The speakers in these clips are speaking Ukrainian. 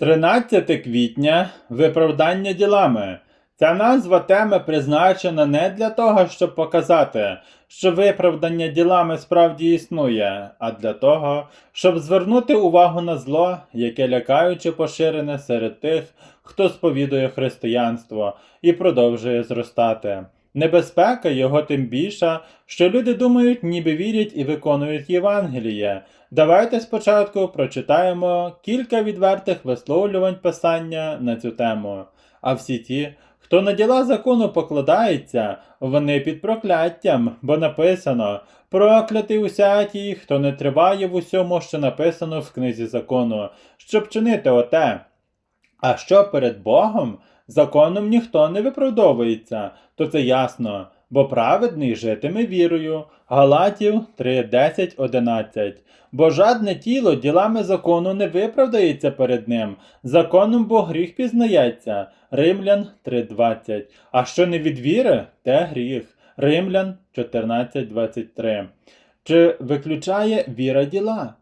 13 квітня виправдання ділами. Ця назва теми призначена не для того, щоб показати, що виправдання ділами справді існує, а для того, щоб звернути увагу на зло, яке лякаюче поширене серед тих, хто сповідує християнство і продовжує зростати. Небезпека його тим більша, що люди думають, ніби вірять і виконують Євангеліє. Давайте спочатку прочитаємо кілька відвертих висловлювань писання на цю тему. А всі ті, хто на діла закону покладається, вони під прокляттям, бо написано проклятий усякий, хто не триває в усьому, що написано в книзі закону, щоб чинити оте. А що перед Богом? Законом ніхто не виправдовується, то це ясно, бо праведний житиме вірою. Галатів 3, 10, 11. Бо жадне тіло ділами закону не виправдається перед ним. Законом бо гріх пізнається. Римлян 3.20. А що не від віри, те гріх. Римлян 14.23. Чи виключає віра діла?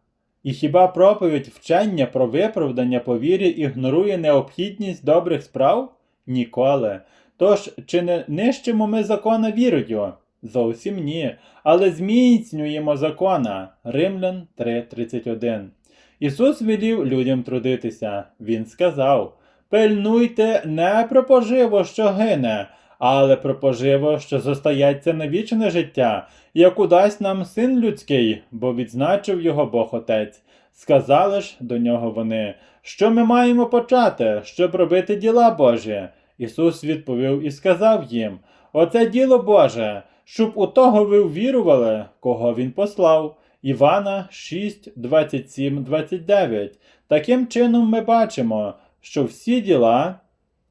І хіба проповідь вчення про виправдання по вірі ігнорує необхідність добрих справ? Ніколи. Тож, чи не нищимо ми закона вірою? Зовсім ні. Але зміцнюємо закона. Римлян 3.31. Ісус велів людям трудитися. Він сказав: Пильнуйте не про поживо, що гине, але про поживо, що зостається на вічне життя, яку дасть нам син людський, бо відзначив його Бог Отець. Сказали ж до нього вони, що ми маємо почати, щоб робити діла Божі. Ісус відповів і сказав їм: Оце діло Боже, щоб у того ви ввірували, кого Він послав. Івана 6, 27, 29. Таким чином ми бачимо, що всі діла,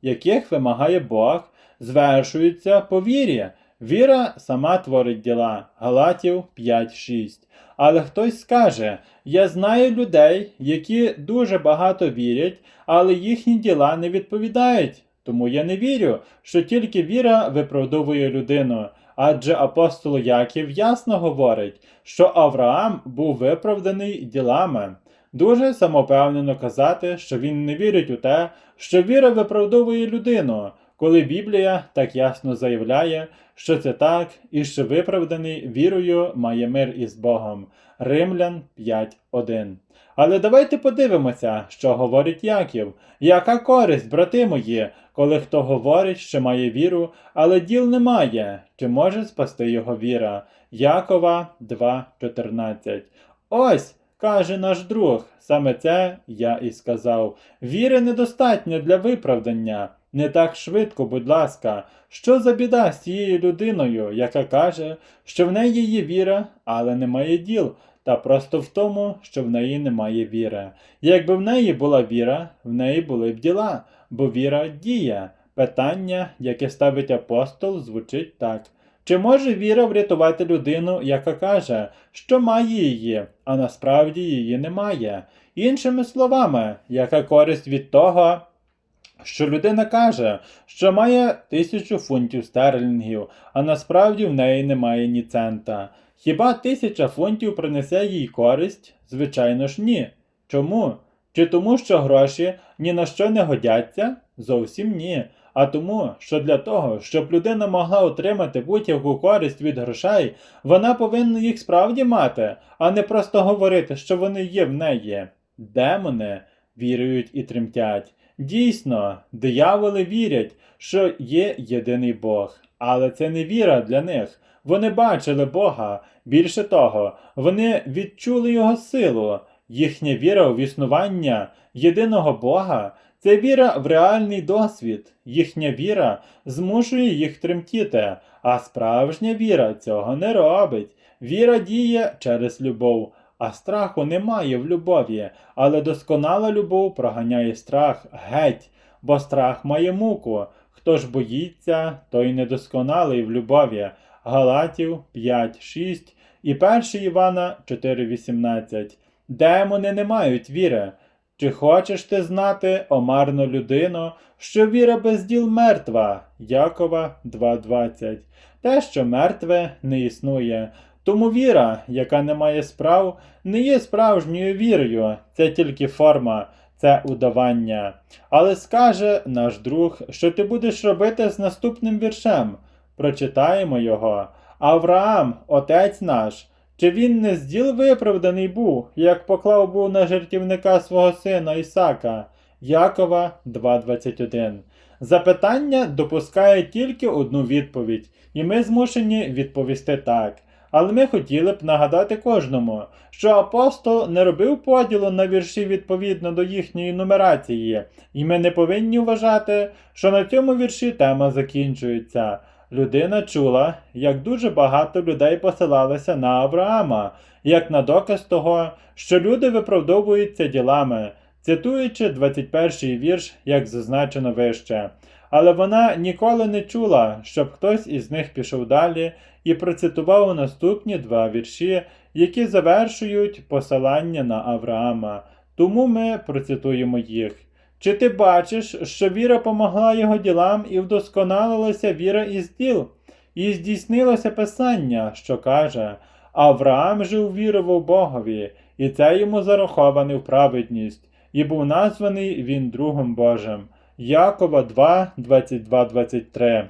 яких вимагає Бог, звершуються по вірі. Віра сама творить діла. Галатів 5.6. Але хтось скаже: Я знаю людей, які дуже багато вірять, але їхні діла не відповідають. Тому я не вірю, що тільки віра виправдовує людину. Адже апостол Яків ясно говорить, що Авраам був виправданий ділами. Дуже самопевнено казати, що він не вірить у те, що віра виправдовує людину, коли Біблія так ясно заявляє, що це так, і що виправданий вірою має мир із Богом. Римлян 5.1. Але давайте подивимося, що говорить Яків. Яка користь, брати мої, коли хто говорить, що має віру, але діл немає, чи може спасти його віра? Якова 2.14. Ось, каже наш друг, саме це я і сказав. Віри недостатньо для виправдання. Не так швидко, будь ласка, що за біда з цією людиною, яка каже, що в неї є віра, але немає діл, та просто в тому, що в неї немає віри. Якби в неї була віра, в неї були б діла, бо віра діє. Питання, яке ставить апостол, звучить так. Чи може віра врятувати людину, яка каже, що має її, а насправді її немає? Іншими словами, яка користь від того, що людина каже, що має тисячу фунтів стерлінгів, а насправді в неї немає ні цента. Хіба тисяча фунтів принесе їй користь? Звичайно ж ні. Чому? Чи тому, що гроші ні на що не годяться? Зовсім ні. А тому, що для того, щоб людина могла отримати будь-яку користь від грошей, вона повинна їх справді мати, а не просто говорити, що вони є в неї. Демони вірують і тремтять. Дійсно, дияволи вірять, що є єдиний Бог, але це не віра для них. Вони бачили Бога. Більше того, вони відчули Його силу. Їхня віра в існування єдиного Бога це віра в реальний досвід. Їхня віра змушує їх тремтіти, а справжня віра цього не робить. Віра діє через любов, а страху немає в любові, але досконала любов проганяє страх геть, бо страх має муку. Хто ж боїться, той недосконалий в любові. Галатів 5.6 і 1 Івана 4.18. Демони не мають віри. Чи хочеш ти знати, омарну людину, що віра без діл мертва? Якова 2.20. Те, що мертве, не існує. Тому віра, яка не має справ, не є справжньою вірою, це тільки форма. це удавання. Але скаже наш друг, що ти будеш робити з наступним віршем. Прочитаємо його. Авраам, отець наш, чи він не з діл виправданий був, як поклав був на жертівника свого сина Ісака? Якова 2.21. Запитання допускає тільки одну відповідь, і ми змушені відповісти так. Але ми хотіли б нагадати кожному, що апостол не робив поділу на вірші відповідно до їхньої нумерації, і ми не повинні вважати, що на цьому вірші тема закінчується. Людина чула, як дуже багато людей посилалися на Авраама, як на доказ того, що люди виправдовуються ділами, цитуючи 21 вірш, як зазначено вище. Але вона ніколи не чула, щоб хтось із них пішов далі і процитував наступні два вірші, які завершують посилання на Авраама. Тому ми процитуємо їх. Чи ти бачиш, що віра помогла його ділам і вдосконалилася віра із діл? І здійснилося писання, що каже: Авраам же увірував Богові, і це йому зараховане в праведність, і був названий він другом Божим. Якова 2, 22, 23.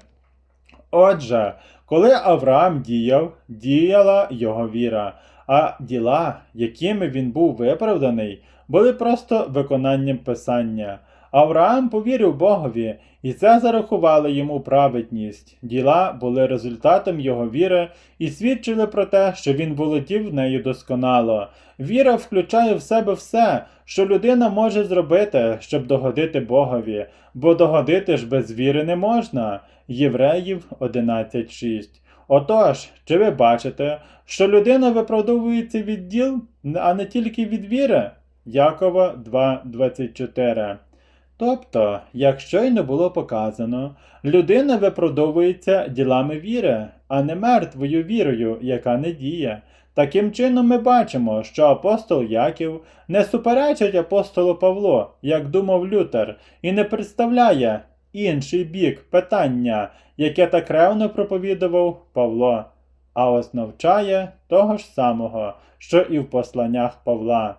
Отже, коли Авраам діяв, діяла його віра, а діла, якими він був виправданий, були просто виконанням писання. Авраам повірив Богові, і це зарахувало йому праведність. Діла були результатом його віри і свідчили про те, що він володів нею досконало. Віра включає в себе все, що людина може зробити, щоб догодити Богові, бо догодити ж без віри не можна. Євреїв 11.6. Отож, чи ви бачите, що людина виправдовується від діл, а не тільки від віри? Якова 2.24. Тобто, як щойно було показано, людина виправдовується ділами віри, а не мертвою вірою, яка не діє. Таким чином ми бачимо, що апостол Яків не суперечить апостолу Павло, як думав Лютер, і не представляє інший бік питання, яке так ревно проповідував Павло, а ось навчає того ж самого, що і в посланнях Павла.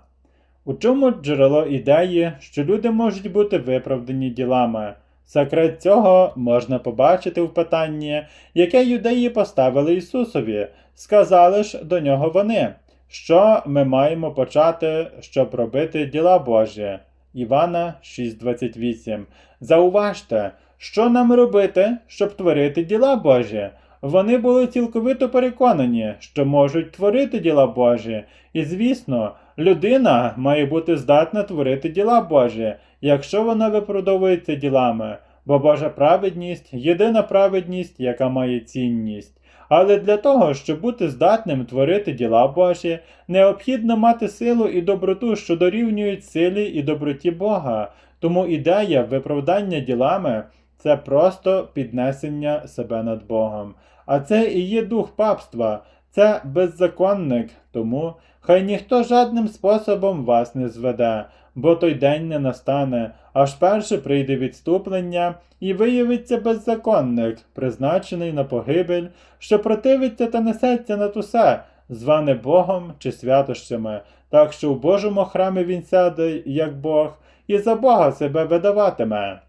У чому джерело ідеї, що люди можуть бути виправдані ділами? Секрет цього можна побачити в питанні, яке юдеї поставили Ісусові, сказали ж до нього вони, що ми маємо почати, щоб робити діла Божі. Івана 6:28. Зауважте, що нам робити, щоб творити діла Божі? Вони були цілковито переконані, що можуть творити діла Божі, і, звісно, людина має бути здатна творити діла Божі, якщо вона виправдовується ділами, бо Божа праведність єдина праведність, яка має цінність. Але для того, щоб бути здатним творити діла Божі, необхідно мати силу і доброту, що дорівнюють силі і доброті Бога. Тому ідея виправдання ділами це просто піднесення себе над Богом. А це і є дух папства, це беззаконник, тому хай ніхто жадним способом вас не зведе, бо той день не настане, аж перше прийде відступлення і виявиться беззаконник, призначений на погибель, що противиться та несеться над усе, зване Богом чи святощами, так що в Божому храмі він сяде, як Бог, і за Бога себе видаватиме.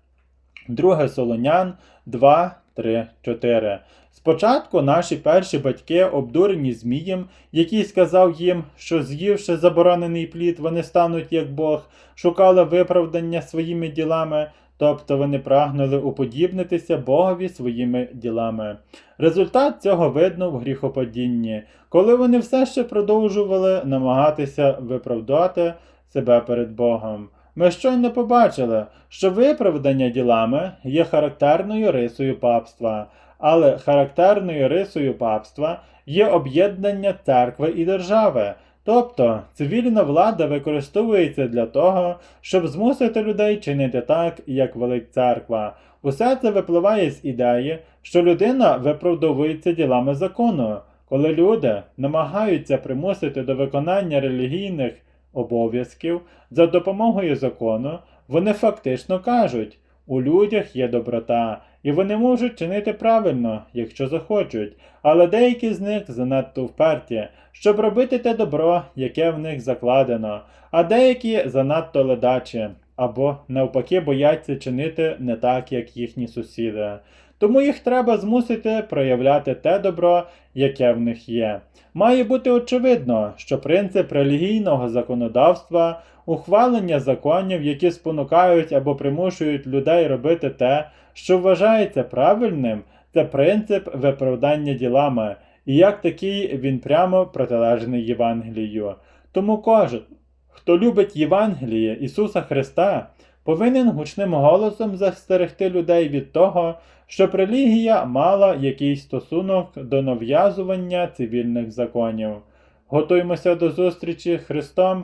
Друге Солонян 2, 3, 4. Спочатку наші перші батьки, обдурені Змієм, який сказав їм, що з'ївши заборонений плід, вони стануть як Бог, шукали виправдання своїми ділами, тобто вони прагнули уподібнитися Богові своїми ділами. Результат цього видно в гріхопадінні, коли вони все ще продовжували намагатися виправдати себе перед Богом. Ми щойно побачили, що виправдання ділами є характерною рисою папства, але характерною рисою папства є об'єднання церкви і держави. Тобто цивільна влада використовується для того, щоб змусити людей чинити так, як велить церква. Усе це випливає з ідеї, що людина виправдовується ділами закону, коли люди намагаються примусити до виконання релігійних обов'язків за допомогою закону, вони фактично кажуть, у людях є доброта, і вони можуть чинити правильно, якщо захочуть, але деякі з них занадто вперті, щоб робити те добро, яке в них закладено, а деякі занадто ледачі. або навпаки бояться чинити не так, як їхні сусіди. Тому їх треба змусити проявляти те добро, яке в них є. Має бути очевидно, що принцип релігійного законодавства, ухвалення законів, які спонукають або примушують людей робити те, що вважається правильним, це принцип виправдання ділами, і як такий він прямо протилежний Євангелію. Тому кожен, хто любить Євангеліє Ісуса Христа, повинен гучним голосом застерегти людей від того, щоб релігія мала якийсь стосунок до нав'язування цивільних законів. Готуймося до зустрічі Христом